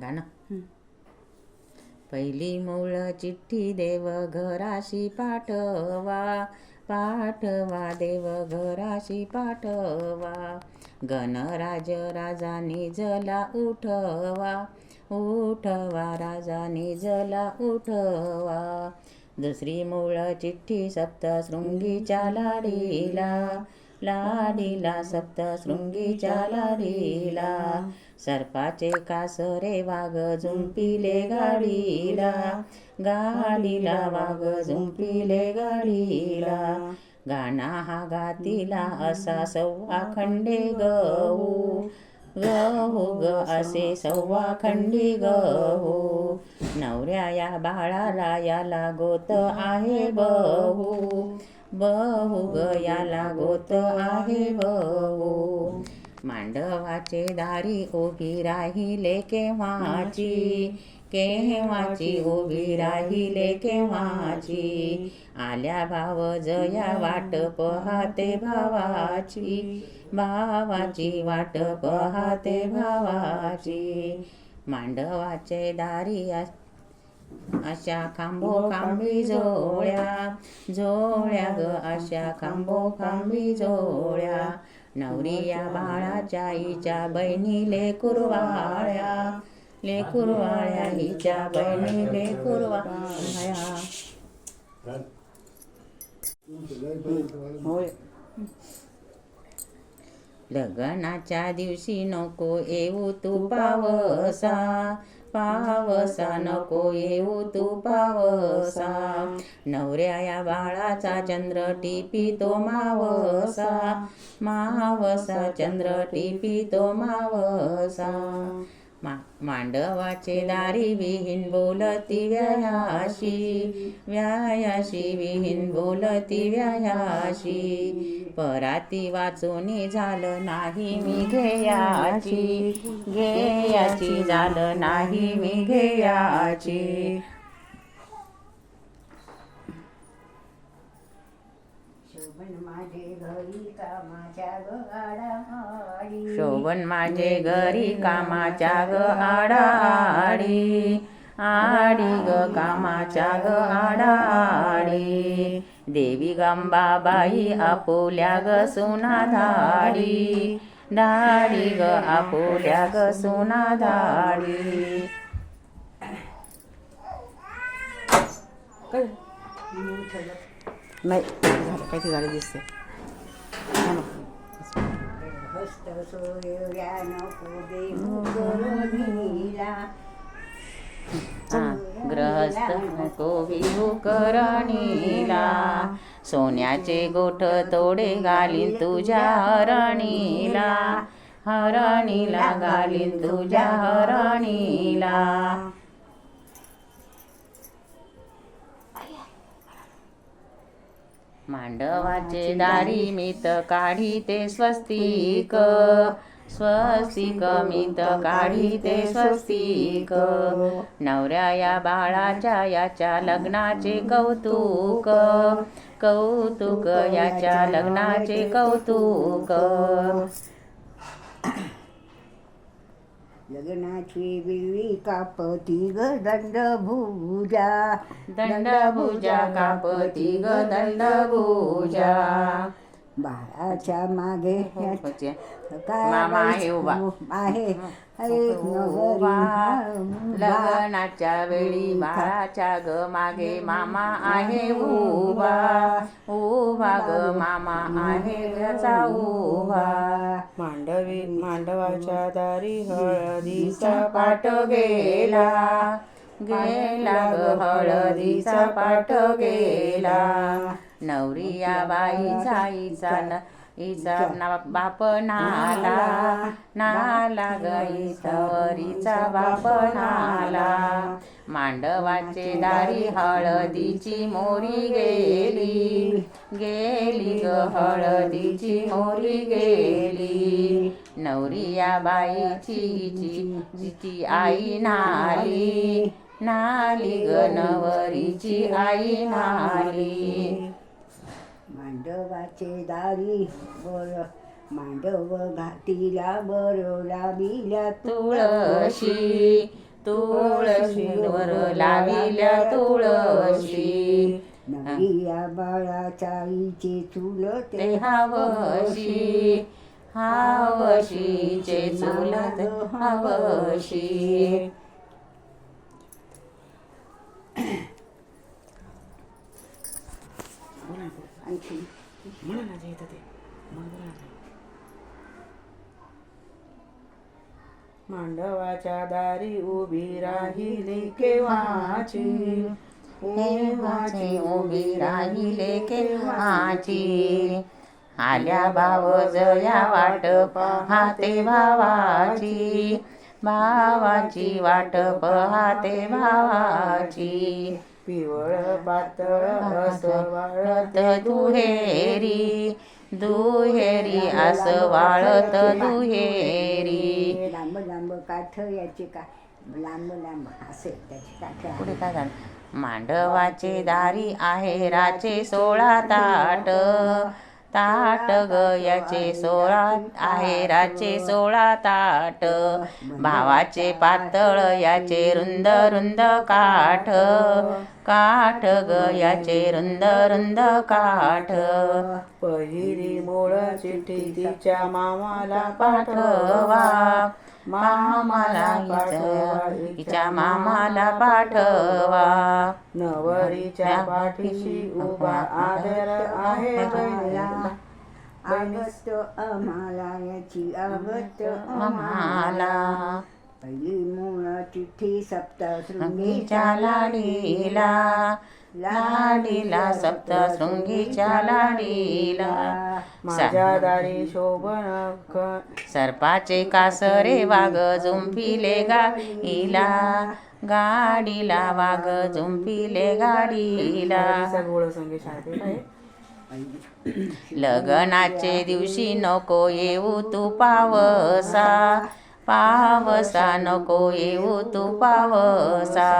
गाणं पहिली मूळ चिठ्ठी देव घराशी पाठवा पाठवा देव घराशी पाठवा. गणराज राजा निजला उठवा उठवा राजा निजला उठवा. दुसरी मूळ चिठ्ठी सप्तशृंगीच्या लाडीला लाडीला सप्तशृंगीच्या लाडीला. सर्पाचे कासरे वाघ झुंपिले गाडीला. गाडीला वाघ झुंपिले गाडीला. गाणा हा गातीला असा सव्वा खंडे गहू. गहू ग असे सव्वा खंडी गहू. नवऱ्या या बाळाला याला गोत आहे बहू. बहू गयाला गोत आहे बहु. मांडवाचे दारी उभी राहिले केव्हाची? केव्हाची उभी राहिले केव्हाची? आल्या भाव जया वाट पहाते भावाची. भावाची वाट पहाते भावाची. मांडवाचे दारी अशा खांबो खांबी जोळ्या जोळ्या ग अशा खांबो खांबी जोळ्या नवरी या बाळाच्या आईच्या बहिणी लेकुरवाळ्या लेकुरवाळ्या हिच्या बहिणी लेकुरवाळ्या होय. लग्नाच्या दिवशी नको येऊ तू पावसा. पावसा नको येऊ तू पावसा. नवऱ्या या बाळाचा चंद्र टिपी तो मावसा. मावसा चंद्र टिपी तो मावसा. मा मांडवाचे दारी विहीन बोलती व्यायाशी व्यायाशी विहीन बोलती व्यायाशी. पराती वाचोनी झालं नाही मी घेयाची घेयाची झालं नाही मी घेयाची. माझे घरी कामाच्या गाडी शोभन माझे घरी कामाच्या ग आडाआडी. आडी ग कामाच्या ग आडाआडी. देवी गंबाबाई आपोल्या ग सुना धाडी धाडी ग आपोल्या ग सुना धाडी काय नाही झालं काहीतरी झालं दिसते ग्रहस्थ नको विहू करणीला. सोन्याचे गोठ तोडे घालीन तुझ्या हरणीला. हरणीला घालीन तुझ्या हरणीला. मांडवाचे दारी मीत काढी ते स्वस्तिक. स्वस्तिक मीत काढी ते स्वस्तिक. नवऱ्या या बाळाच्या याच्या लग्नाचे कौतुक. कौतुक याच्या लग्नाचे कौतुक. लग्नाची बिळवी कापती ग दंडभुजा. दंडभुजा कापती ग दंडभुजा. बाळाच्या मागे काय मामा आहे उभा. आहे. नवरी लग्नाच्या वेळी बाळाच्या ग मागे मामा आहे उभा. उभा. ग मामा आहे त्याचा उभा. मांडवी मांडवाच्या दारी हळदीचा पाठ गेला. गेला ग हळदीचा पाठ गेला. नवरिया बाई जाईचा न इचा ना बाप नाला नाला गई सवरीचा बाप नाला. मांडवाचे दारी हळदीची मोरी गेली गेली ग हळदीची मोरी गेली. नवरिया बाईची जिची आई नाली नाली ग नवरीची आई नाली. घराचे दारी बर मांडव घातीला बरला बिल्या तुळशी तुळशीवर लाविल्या तुळशी. नविया बाळाच्या आईचे चुलत ते हावशी हावशीचे चुलत हावशी. आणखी. म्हणा ना जे येतं ते. मग बोला ना. मांडवाच्या दारी उभी राहिली केव्हाची? केव्हाची उभी राहिले केव्हाची? आल्या भाव जया वाट पाहते भावाची. भावाची वाट पाहते भावाची. पिवळ पातळ असं वाळत वाळत दुहेरी दुहेरी असं वाळत दुहेरी. लांब लांब काठ याचे का लांब लांब असे त्याचे काठ पुढे काय झालं? मांडवाचे दारी आहेराचे सोळा ताट. ताट ग याचे सोळा आहेराचे सोळा ताट. भावाचे पातळ याचे रुंद रुंद काठ. काठ ग याचे रुंद रुंद काठ. पहिली मोळ चिठ्ठी तिच्या मामाला पाठवा. मामाला मामाला पाठवा नवरीच्या पाठीशी उभा आदर आहे. आगत आम्हाला याची आगत आम्हाला. पहिली मूळ चिठ्ठी सप्तशृंगीच्या शृंगीच्या लाडीला लाडीला सप्तशृंगीच्या लाडीला. माझ्या दारी शोभन सर्पाचे कासरे वाघ झुंपिले गाडीला. गाडीला वाघ झुंपिले गाडीला. लग्नाचे दिवशी नको येऊ तू पावसा. पावसा नको येऊ तू पावसा.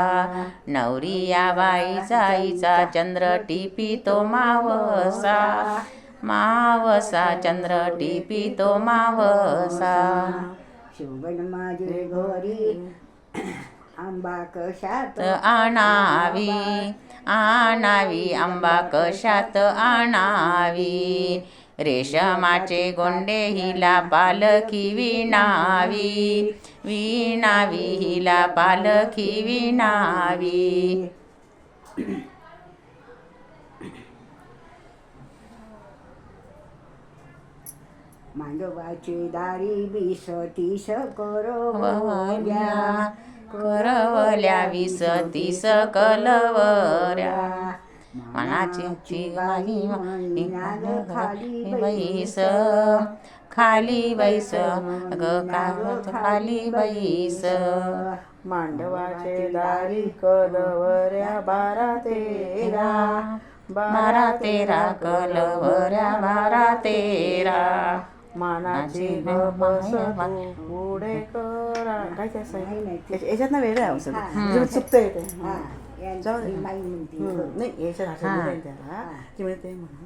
नवरी या बाईचा आईचा चंद्र टिपी तो मावसा. मावसा चंद्र टिपी तो मावसा. शोभन माझे घरी आंबा कशात आणावी आणावी आंबा कशात आणावी. रेशमाचे गोंडे हिला पालखी विणावी. विणावी हिला पालखी विणावी. मांडवाची दारी वीस तीस करवल्या. वल्या करवल्या वीस तीस कलवऱ्या. मनाची माझी नाग खाली बैस. खाली बैस. ग कागद खाली बैस. मांडवाचे दारी कलवऱ्या बारा तेरा. बारा तेरा कलवऱ्या बारा तेरा. मानाची पुढे करा. काय ते असं नाही, नाही, ते- याच्यात ना वेगळं आहे औषध. हा. चुकतं येते हा, जाऊ दे. नाही याच्यात हा. असं त्याला. की म्हणजे ते म्हणा